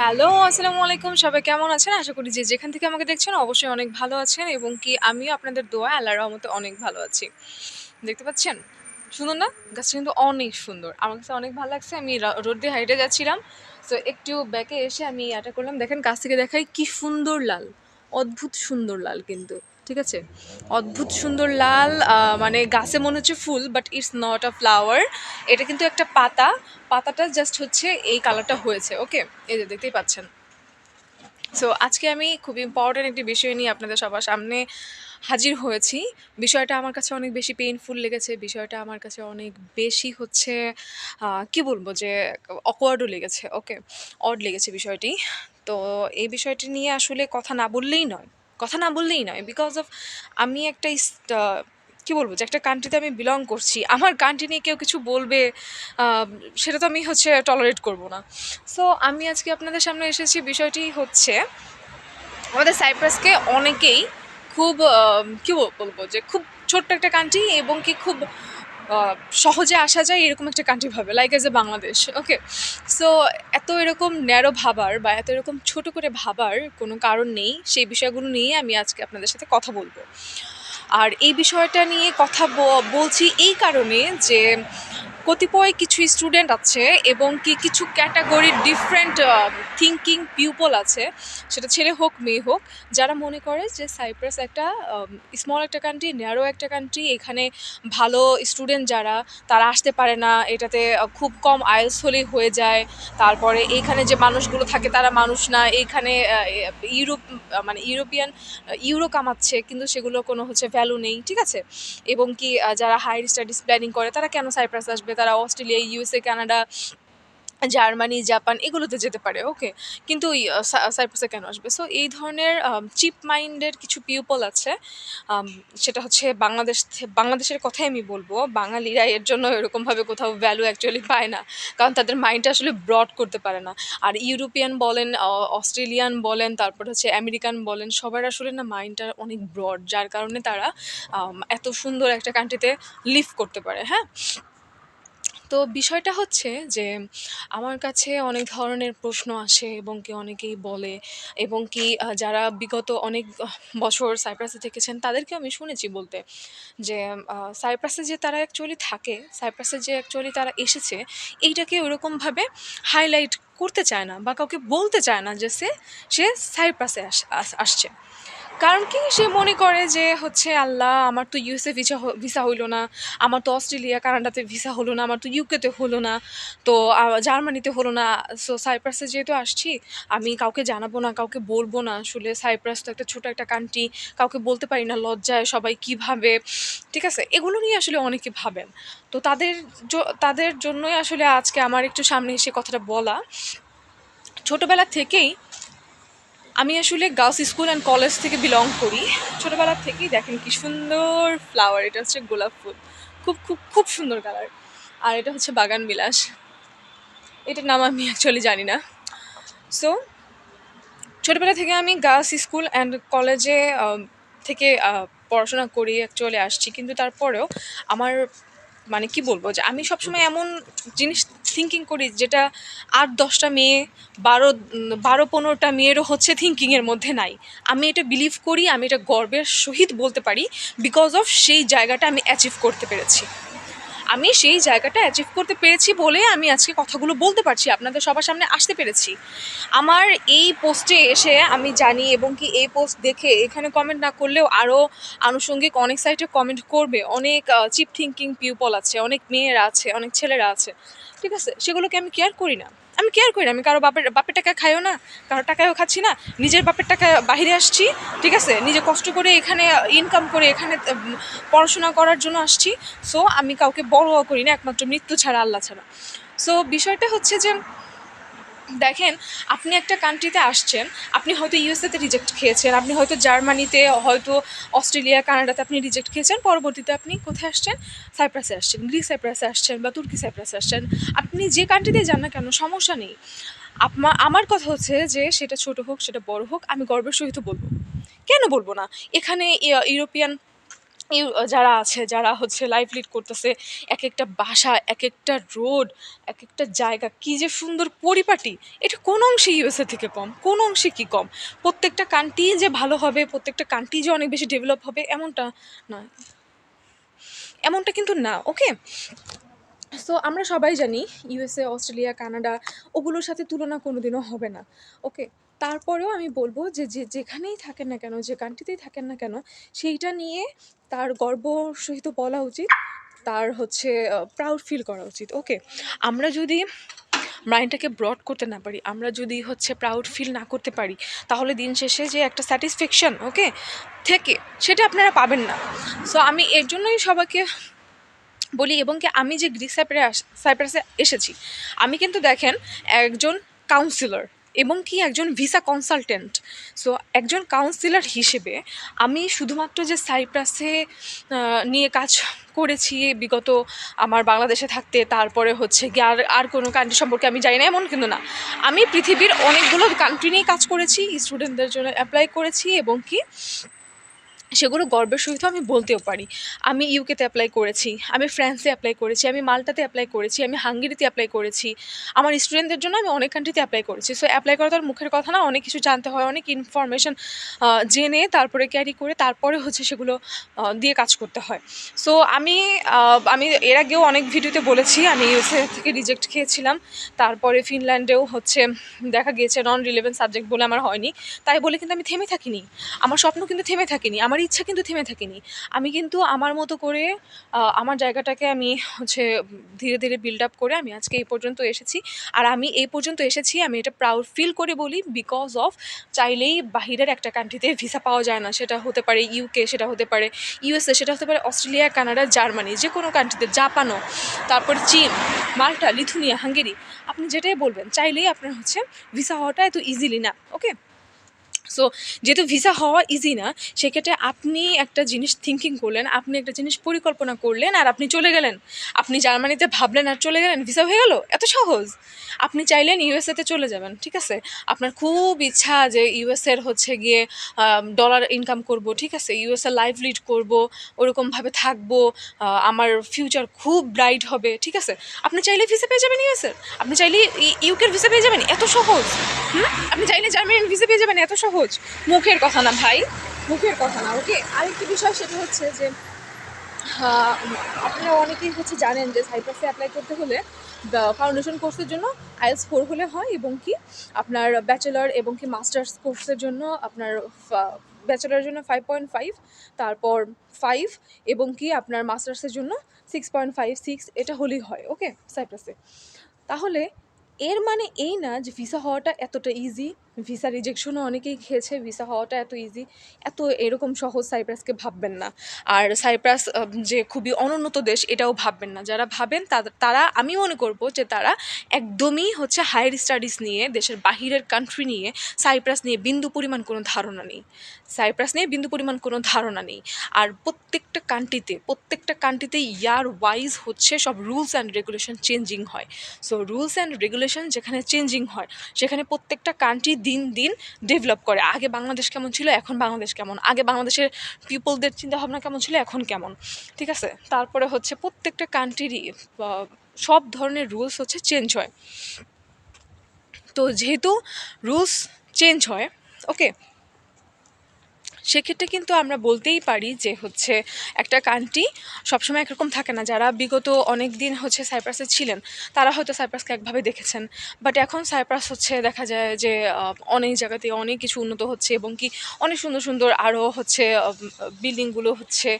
Hello, আসসালামু আলাইকুম। সবাই কেমন আছেন? আশা করি যে যেখান থেকে আমাকে দেখছেন অবশ্যই অনেক ভালো আছেন এবং কি আমিও আপনাদের দোয়া আল্লাহ রহমতে অনেক ভালো আছি। দেখতে পাচ্ছেন? সুন্দর না, গাছটা কিন্তু অনেক সুন্দর। আমার কাছে অনেক ভালো লাগছে। আমি রোড দিয়ে হাইটে যাচ্ছিলাম। তো একটু ব্যাকে এসে আমি এটা করলাম। দেখেন, গাছ থেকে দেখাই কি সুন্দর লাল, অদ্ভুত সুন্দর লাল কিন্তু। ঠিক আছে? অদ্ভুত সুন্দর লাল মানে গাছে মনে হচ্ছে ফুল but it's not a flower এটা কিন্তু একটা পাতা। পাতাটা জাস্ট হচ্ছে এই কালারটা হয়েছে ওকে এই যে দেখতেই পাচ্ছেন। সো আজকে আমি খুব ইম্পর্ট্যান্ট একটি বিষয় নিয়ে আপনাদের সবার সামনে হাজির হয়েছি। বিষয়টা আমার কাছে অনেক বেশি পেইনফুল লেগেছে, বিষয়টা আমার কাছে অনেক বেশি হচ্ছে কি বলব যে অকওয়ার্ডও লেগেছে ওকে অড লেগেছে বিষয়টি। তো এই বিষয়টি নিয়ে আসলে কথা না বললেই নয়। কথা না বললেই নয় বিকজ অফ আমি একটা কি বলব যে একটা কান্ট্রিতে আমি বিলং করছি। আমার কান্ট্রি নিয়ে কেউ কিছু বলবে সেটা তো আমি হচ্ছে টলারেট করব না। সো আমি আজকে আপনাদের সামনে এসেছি, বিষয়টি হচ্ছে আমাদের সাইপ্রাসকে অনেকেই খুব কি বলব যে খুব ছোট্ট একটা কান্ট্রি এবং কি খুব সহজে আসা যায় এরকম একটা কান্ট্রি ভাবে like as a Bangladesh okay so এত এরকম ন্যারো ভাবার বা এত এরকম ছোট করে ভাবার কোনো কারণ নেই। সেই বিষয়গুলো নিয়ে আমি আজকে আপনাদের সাথে কথা বলব। আর এই বিষয়টা নিয়ে কথা বলছি এই কারণে যে কতিপয় কিছু স্টুডেন্ট আছে এবং কি কিছু ক্যাটাগরির ডিফারেন্ট থিঙ্কিং পিউপল আছে, সেটা ছেলে হোক, মেয়ে হোক, যারা মনে করে যে সাইপ্রাস একটা স্মল একটা কান্ট্রি ন্যারো একটা কান্ট্রি এখানে ভালো স্টুডেন্ট যারা, তারা আসতে পারে না, এটাতে খুব কম আয়েলস হলেই হয়ে যায়, তারপরে এইখানে যে মানুষগুলো থাকে তারা মানুষ না এইখানে ইউরোপ মানে ইউরোপিয়ান ইউরো কামাচ্ছে, কিন্তু সেগুলো কোনো হচ্ছে ভ্যালু নেই, ঠিক আছে? এবং কি যারা হায়ার স্টাডিজ প্ল্যানিং করে, তারা কেন সাইপ্রাস আসবে? তারা Australia, USA, Canada, Germany, Japan এগুলোতে যেতে পারে ওকে কিন্তু সাইপ্রাসে কেন আসবে? সো এই ধরনের চিপ মাইন্ডের কিছু পিউপল আছে সেটা হচ্ছে বাংলাদেশ বাংলাদেশের কথাই আমি বলব, বাঙালিরা এর জন্য এরকমভাবে কোথাও ভ্যালু অ্যাকচুয়ালি পায় না, কারণ তাদের মাইন্ডটা আসলে ব্রড করতে পারে না। আর ইউরোপিয়ান বলেন অস্ট্রেলিয়ান বলেন, তারপর হচ্ছে আমেরিকান বলেন, সবার আসলে না মাইন্ডটা অনেক ব্রড যার কারণে তারা এত সুন্দর একটা কান্ট্রিতে লিভ করতে পারে হ্যাঁ? তো বিষয়টা হচ্ছে যে, আমার কাছে অনেক ধরনের প্রশ্ন আসে এবং কি অনেকেই বলে এবং কি যারা বিগত অনেক বছর সাইপ্রাসে থেকেছেন তাদেরকে আমি শুনেছি বলতে যে সাইপ্রাসে যে তারা অ্যাকচুয়ালি থাকে, সাইপ্রাসে যে অ্যাকচুয়ালি তারা এসেছে, এইটাকে ওরকমভাবে হাইলাইট করতে চায় না বা কাউকে বলতে চায় না যে সে সে সাইপ্রাসে আস- আস- আসছে। কারণ কি সে মনে করে যে হচ্ছে, আল্লাহ, আমার তো ইউএসএ ভিসা ভিসা হইল না, আমার তো অস্ট্রেলিয়া, কানাডাতে ভিসা হলো না, আমার তো ইউকেতে হলো না, তো জার্মানিতে হলো না, সো সাইপ্রাসে যেহেতু আসছি, আমি কাউকে জানাব না, কাউকে বলব না, আসলে সাইপ্রাস তো একটা ছোটো একটা কান্ট্রি কাউকে বলতে পারি না লজ্জায় সবাই কীভাবে, ঠিক আছে, এগুলো নিয়ে আসলে অনেকে ভাবেন। তো তাদের তাদের জন্যই আসলে আজকে আমার একটু সামনে এসে কথাটা বলা। ছোটোবেলা থেকেই আমি আসলে গার্লস স্কুল অ্যান্ড কলেজ থেকে বিলং করি। ছোটোবেলা থেকেই দেখেন কি সুন্দর ফ্লাওয়ার এটা হচ্ছে গোলাপ ফুল। খুব খুব খুব সুন্দর কালার আর এটা হচ্ছে বাগান বিলাস। এটার নাম আমি অ্যাকচুয়ালি জানি না। সো ছোটোবেলা থেকে আমি গার্লস স্কুল অ্যান্ড কলেজে থেকে পড়াশোনা করি অ্যাকচুয়ালি আসছি। কিন্তু তারপরেও আমার মানে কি বলব যে আমি সবসময় এমন জিনিস থিঙ্কিং করি যেটা আট, দশটা মেয়ে, বারো বারো, পনেরোটা মেয়েরও হচ্ছে থিঙ্কিংয়ের মধ্যে নাই। আমি এটা বিলিভ করি, আমি এটা গর্বের সহিত বলতে পারি বিকজ অফ সেই জায়গাটা আমি অ্যাচিভ করতে পেরেছি। আমি সেই জায়গাটা অ্যাচিভ করতে পেরেছি বলে আমি আজকে কথাগুলো বলতে পারছি, আপনাদের সবার সামনে আসতে পেরেছি। আমার এই পোস্টে এসে আমি জানি এবং কি এই পোস্ট দেখে এখানে কমেন্ট না করলেও আরও আনুষঙ্গিক অনেক সাইটে কমেন্ট করবে, অনেক চিপ থিঙ্কিং পিউপল আছে, অনেক মেয়েরা আছে, অনেক ছেলেরা আছে। ঠিক আছে? সেগুলোকে আমি কেয়ার করি না। আমি কেয়ার করি আমি কারও বাপের বাপের টাকা খাইও না, কারও টাকায়ও খাচ্ছি না, নিজের বাপের টাকা বাহিরে আসছি, ঠিক আছে? নিজে কষ্ট করে এখানে ইনকাম করে এখানে পড়াশোনা করার জন্য আসছি সো আমি কাউকে বড় করি না, একমাত্র মৃত্যু ছাড়া, আল্লাহ ছাড়া। সো বিষয়টা হচ্ছে যে দেখেন, আপনি একটা কান্ট্রিতে আসছেন, আপনি হয়তো ইউএসএতে রিজেক্ট খেয়েছেন, আপনি হয়তো জার্মানিতে, হয়তো অস্ট্রেলিয়া, কানাডাতে আপনি রিজেক্ট খেয়েছেন, পরবর্তীতে আপনি কোথায় আসছেন? সাইপ্রাসে আসছেন গ্রিক সাইপ্রাসে আসছেন বা তুর্কি সাইপ্রাসে আসছেন। আপনি যে কান্ট্রিতে যান না কেন, সমস্যা নেই। আপমা আমার কথা হচ্ছে যে সেটা ছোট হোক, সেটা বড় হোক, আমি গর্বের সহিত বলব। কেন বলব না? এখানে ইউরোপিয়ান ইউ যারা আছে, যারা হচ্ছে লাইফ লিড করতেছে এক একটা বাসা এক একটা রোড এক একটা জায়গা, কি যে সুন্দর পরিপাটি। এটা কোন অংশে ইউএসএ থেকে কম? কোন অংশে কি কম? প্রত্যেকটা কান্ট্রি যে ভালো হবে, প্রত্যেকটা কান্ট্রি যে অনেক বেশি ডেভেলপ হবে, এমনটা না এমনটা কিন্তু না ওকে সো আমরা সবাই জানি ইউএসএ অস্ট্রেলিয়া কানাডা ওগুলোর সাথে তুলনা কোনোদিনও হবে না ওকে তারপরেও আমি বলব যে যে, যেখানেই থাকেন না কেন, যে কান্ট্রিতেই থাকেন না কেন, সেইটা নিয়ে তার গর্ব সহিত বলা উচিত। তার হচ্ছে প্রাউড ফিল করা উচিত। ওকে আমরা যদি মাইন্ডটাকে ব্রড করতে না পারি, আমরা যদি হচ্ছে প্রাউড ফিল না করতে পারি, তাহলে দিন শেষে যে একটা স্যাটিসফ্যাকশন ওকে থেকে, সেটা আপনারা পাবেন না। সো আমি এর জন্যই সবাইকে বলি এবং কি আমি যে গ্রিক সাইপ্রে সাইপ্রাসে এসেছি, আমি কিন্তু দেখেন একজন কাউন্সিলর এবং কি একজন ভিসা কনসালটেন্ট সো একজন কাউন্সিলার হিসেবে আমি শুধুমাত্র যে সাইপ্রাসে নিয়ে কাজ করেছি বিগত আমার বাংলাদেশে থাকতে, তারপরে হচ্ছে কি আর আর কোনো কান্ট্রি সম্পর্কে আমি জানি না, এমন কিন্তু না। আমি পৃথিবীর অনেকগুলো কান্ট্রি নিয়ে কাজ করেছি স্টুডেন্টদের জন্য অ্যাপ্লাই করেছি এবং কি সেগুলো গর্বের সহিত আমি বলতেও পারি। আমি ইউকেতে অ্যাপ্লাই করেছি, আমি ফ্রান্সে অ্যাপ্লাই করেছি, আমি মাল্টাতে অ্যাপ্লাই করেছি, আমি হাঙ্গেরিতে অ্যাপ্লাই করেছি। আমার স্টুডেন্টদের জন্য আমি অনেক কান্ট্রিতে অ্যাপ্লাই করেছি। সো অ্যাপ্লাই করা তো আর মুখের কথা না, অনেক কিছু জানতে হয়, অনেক ইনফরমেশন জেনে তারপরে ক্যারি করে তারপরে হচ্ছে সেগুলো দিয়ে কাজ করতে হয়। সো আমি আমি এর আগেও অনেক ভিডিওতে বলেছি, আমি ইউএসএ থেকে রিজেক্ট খেয়েছিলাম। তারপরে ফিনল্যান্ডেও হচ্ছে দেখা গিয়েছে নন রিলেভেন্ট সাবজেক্ট বলে আমার হয়নি। তাই বলে কিন্তু আমি থেমে থাকিনি। আমার স্বপ্ন কিন্তু থেমে থাকেনি। আমার ইচ্ছা কিন্তু থেমে থাকেনি। আমি কিন্তু আমার মতো করে আমার জায়গাটাকে আমি হচ্ছে ধীরে ধীরে বিল্ড আপ করে আমি আজকে এই পর্যন্ত এসেছি। আর আমি এই পর্যন্ত এসেছি, আমি এটা প্রাউড ফিল করে বলি বিকজ অফ চাইলেই বাহিরের একটা কান্ট্রিতে ভিসা পাওয়া যায় না। সেটা হতে পারে ইউকে সেটা হতে পারে ইউএসএ সেটা হতে পারে অস্ট্রেলিয়া কানাডা জার্মানি যে কোনো কান্ট্রিতে জাপানও তারপর চীন, মাল্টা, লিথুনিয়া, হাঙ্গেরি। আপনি যেটাই বলবেন, চাইলেই আপনার হচ্ছে ভিসা হওয়াটা এত ইজিলি না ওকে সো যেহেতু ভিসা হওয়া ইজি না, সেক্ষেত্রে আপনি একটা জিনিস থিঙ্কিং করলেন, আপনি একটা জিনিস পরিকল্পনা করলেন আর আপনি চলে গেলেন। আপনি জার্মানিতে ভাবলেন আর চলে গেলেন ভিসা হয়ে গেল? এত সহজ। আপনি চাইলেন ইউএসএতে চলে যাবেন, ঠিক আছে? আপনার খুব ইচ্ছা যে ইউএসএর হচ্ছে গিয়ে ডলার ইনকাম করব, ঠিক আছে? ইউএসএ লাইভ লিড করব, ওরকমভাবে থাকব আমার ফিউচার খুব ব্রাইট হবে, ঠিক আছে? আপনি চাইলে ভিসা পেয়ে যাবেন ইউএসএর আপনি চাইলে ইউকের ভিসা পেয়ে যাবেন, এত সহজ। হুম? আপনি চাইলে জার্মানির ভিসা পেয়ে যাবেন, এত সহজ। মুখের কথা না, ভাই। মুখের কথা না ওকে আরেকটি বিষয় সেটা হচ্ছে যে আপনারা অনেকেই হচ্ছে জানেন যে সাইপ্রাসে অ্যাপ্লাই করতে হলে ফাউন্ডেশন কোর্সের জন্য আইএলস ফোর হলে হয় এবং কি আপনার ব্যাচেলর এবং কি মাস্টার্স কোর্সের জন্য আপনার ব্যাচেলারের জন্য ফাইভ পয়েন্ট ফাইভ তারপর ফাইভ এবং কি আপনার মাস্টার্সের জন্য সিক্স পয়েন্ট ফাইভ সিক্স এটা হলেই হয় ওকে সাইপ্রাসে তাহলে এর মানে এই না যে ভিসা হওয়াটা এতটা ইজি ভিসা রিজেকশনও অনেকেই খেয়েছে, ভিসা হওয়াটা এত ইজি এত এরকম সহজ সাইপ্রাসকে ভাববেন না। আর সাইপ্রাস যে খুবই অনুন্নত দেশ, এটাও ভাববেন না। যারা ভাবেন তারা, আমি মনে করব যে তারা একদমই হচ্ছে হায়ার স্টাডিজ নিয়ে, দেশের বাহিরের কান্ট্রি নিয়ে সাইপ্রাস নিয়ে বিন্দু পরিমাণ কোনো ধারণা নেই। সাইপ্রাস নিয়ে বিন্দু পরিমাণ কোনো ধারণা নেই। আর প্রত্যেকটা কান্ট্রিতে প্রত্যেকটা কান্ট্রিতে ইয়ার ওয়াইজ হচ্ছে সব রুলস অ্যান্ড রেগুলেশন চেঞ্জিং হয়। সো রুলস অ্যান্ড রেগুলেশন যেখানে চেঞ্জিং হয়, সেখানে প্রত্যেকটা কান্ট্রি দিন দিন ডেভেলপ করে। আগে বাংলাদেশ কেমন ছিল, এখন বাংলাদেশ কেমন? আগে বাংলাদেশের পিপলদের চিন্তাভাবনা কেমন ছিল, এখন কেমন? ঠিক আছে? তারপরে হচ্ছে প্রত্যেকটা কান্ট্রিরই সব ধরনের রুলস হচ্ছে চেঞ্জ হয়। তো যেহেতু রুলস চেঞ্জ হয় ওকে সেক্ষেত্রে কিন্তু আমরা বলতেই পারি যে হচ্ছে একটা কান্ট্রি সবসময় একরকম থাকে না। যারা বিগত অনেক দিন হচ্ছে সাইপ্রাসে ছিলেন, তারা হয়তো সাইপ্রাসকে একভাবে দেখেছেন। বাট এখন সাইপ্রাস হচ্ছে দেখা যায় যে অনেক জায়গাতে অনেক কিছু উন্নত হচ্ছে এবং কি অনেক সুন্দর সুন্দর আরও হচ্ছে বিল্ডিংগুলো হচ্ছে।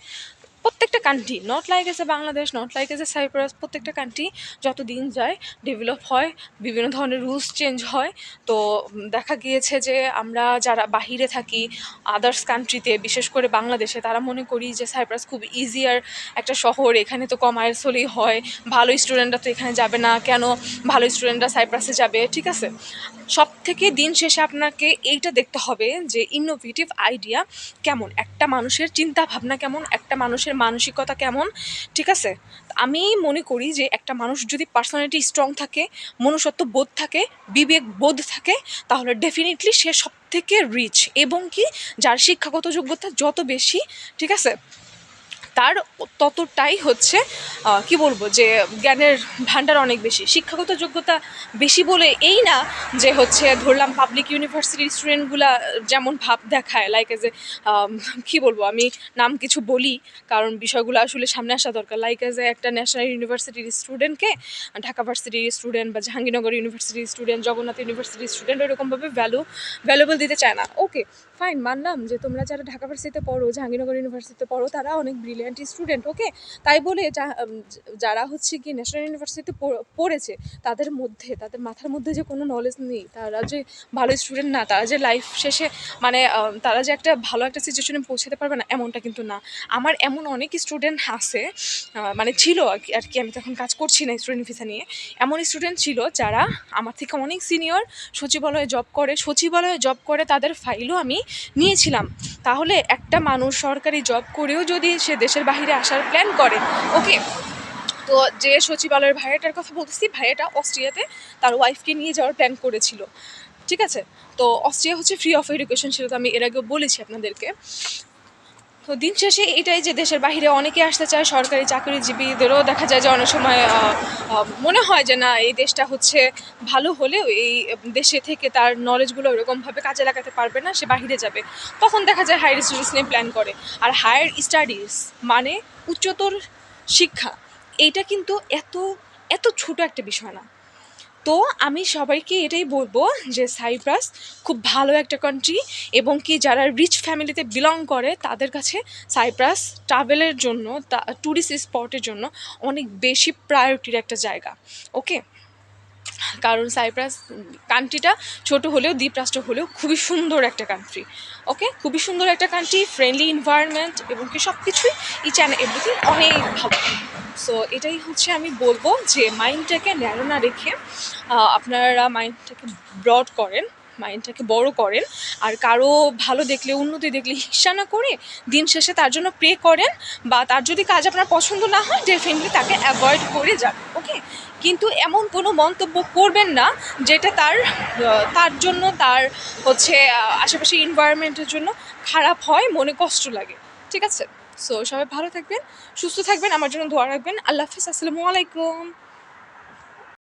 প্রত্যেকটা country not like as Bangladesh not like as Cyprus প্রত্যেকটা কান্ট্রি যত দিন যায় ডেভেলপ হয়, বিভিন্ন ধরনের রুলস চেঞ্জ হয়। তো দেখা গিয়েছে যে আমরা যারা বাহিরে থাকি আদার্স কান্ট্রিতে বিশেষ করে বাংলাদেশে তারা মনে করি যে সাইপ্রাস খুব ইজিয়ার একটা শহর, এখানে তো কম আইএলস হলেই হয়, ভালো স্টুডেন্টরা তো এখানে যাবে না, কেন ভালো স্টুডেন্টরা সাইপ্রাসে যাবে, ঠিক আছে? সব থেকে দিন শেষে আপনাকে এইটা দেখতে হবে যে ইনোভেটিভ আইডিয়া কেমন? একটা মানুষের চিন্তা ভাবনা কেমন? একটা মানুষের মানসিকতা কেমন, ঠিক আছে? আমি মনে করি যে একটা মানুষ যদি পার্সোনালিটি স্ট্রং থাকে, মনুষ্যত্ব বোধ থাকে, বিবেক বোধ থাকে, তাহলে ডেফিনেটলি সে সব থেকে রিচ এবং কি? যার শিক্ষাগত যোগ্যতা যত বেশি, ঠিক আছে? তার ততটাই হচ্ছে কি বলব, যে জ্ঞানের ভান্ডার অনেক বেশি। শিক্ষাগত যোগ্যতা বেশি বলে এই না যে হচ্ছে ধরলাম পাবলিক ইউনিভার্সিটির স্টুডেন্টগুলা যেমন ভাব দেখায় লাইক এজ এ কী বলব, আমি নাম কিছু বলি, কারণ বিষয়গুলো আসলে সামনে আসা দরকার। লাইক এজ এ একটা ন্যাশনাল ইউনিভার্সিটির স্টুডেন্টকে ঢাকা ভার্সিটির স্টুডেন্ট বা জাহাঙ্গীরনগর ইউনিভার্সিটির স্টুডেন্ট জগন্নাথ ইউনিভার্সিটির স্টুডেন্ট এরকমভাবে ভ্যালু ভ্যালুয়েবল দিতে চায় না। ওকে ফাইন মানলাম যে তোমরা যারা ঢাকা ভার্সিটিতে পড়ো, জাহাঙ্গীরনগর ইউনিভার্সিটিতে পড়ো, তারা অনেক ব্রিলিয়ান্ট স্টুডেন্ট ওকে তাই বলে যারা হচ্ছে কি ন্যাশনাল ইউনিভার্সিটিতে পড়েছে, তাদের মধ্যে, তাদের মাথার মধ্যে যে কোনো নলেজ নেই, তারা যে ভালো স্টুডেন্ট না, তারা যে লাইফ শেষে মানে তারা যে একটা ভালো একটা সিচুয়েশনে পৌঁছাতে পারবে না, এমনটা কিন্তু না। আমার এমন অনেক স্টুডেন্ট আছে মানে ছিল আর কি আমি তখন কাজ করছি না স্টুডেন্ট ভিসা নিয়ে। এমন স্টুডেন্ট ছিল যারা আমার থেকে অনেক সিনিয়র সচিবালয়ে জব করে, সচিবালয়ে জব করে তাদের ফাইলও আমি নিয়েছিলাম। তাহলে একটা মানুষ সরকারি জব করেও যদি সে দেশের বাহিরে আসার প্ল্যান করে। ওকে তো যে সচিবালয়ের ভাইয়াটার কথা বলতেছি, ভাইয়াটা অস্ট্রিয়াতে তার ওয়াইফকে নিয়ে যাওয়ার প্ল্যান করেছিল। ঠিক আছে? তো অস্ট্রিয়া হচ্ছে ফ্রি অফ এডুকেশন সেটা তো আমি এর আগেও বলেছি আপনাদেরকে। তো দিন শেষে এটাই যে দেশের বাইরে অনেকে আসতে চায়, সরকারি চাকরিজীবীদেরও দেখা যায় যে অনেক সময় মনে হয় যে না, এই দেশটা হচ্ছে ভালো হলেও এই দেশে থেকে তার নলেজগুলো ওরকমভাবে কাজে লাগাতে পারবে না, সে বাইরে যাবে। তখন দেখা যায় হায়ার স্টাডিজ নিয়ে প্ল্যান করে। আর হায়ার স্টাডিজ মানে উচ্চতর শিক্ষা, এইটা কিন্তু এত এত ছোট একটা বিষয় না। তো আমি সবাইকে এটাই বলব যে সাইপ্রাস খুব ভালো একটা কান্ট্রি এবং কি যারা রিচ ফ্যামিলিতে বিলং করে, তাদের কাছে সাইপ্রাস ট্রাভেলের জন্য ট্যুরিস্ট স্পটের জন্য অনেক বেশি প্রায়োরিটির একটা জায়গা। ওকে কারণ সাইপ্রাস কান্ট্রিটা ছোট হলেও দ্বীপরাষ্ট্র হলেও খুবই সুন্দর একটা কান্ট্রি ওকে খুবই সুন্দর একটা কান্ট্রি ফ্রেন্ডলি এনভায়রনমেন্ট এবং কি সব কিছুই ইচ অ্যান্ড এভরিথিং অনেক ভালো। সো এটাই হচ্ছে আমি বলব যে মাইন্ডটাকে ন্যারো না রেখে আপনারা মাইন্ডটাকে ব্রড করেন মাইন্ডটাকে বড় করেন, আর কারও ভালো দেখলে, উন্নতি দেখলে হিংসা না করে দিন শেষে তার জন্য প্রে করেন, বা তার যদি কাজ আপনার পছন্দ না হয় ডেফিনেটলি তাকে অ্যাভয়েড করে যান ওকে কিন্তু এমন কোনো মন্তব্য করবেন না যেটা তার তার জন্য, তার হচ্ছে আশেপাশে এনভায়রনমেন্টের জন্য খারাপ হয়, মনে কষ্ট লাগে। ঠিক আছে? সো সবাই ভালো থাকবেন, সুস্থ থাকবেন, আমার জন্য ধোয়া রাখবেন। আল্লাহ হাফিজ, আসসালামু আলাইকুম।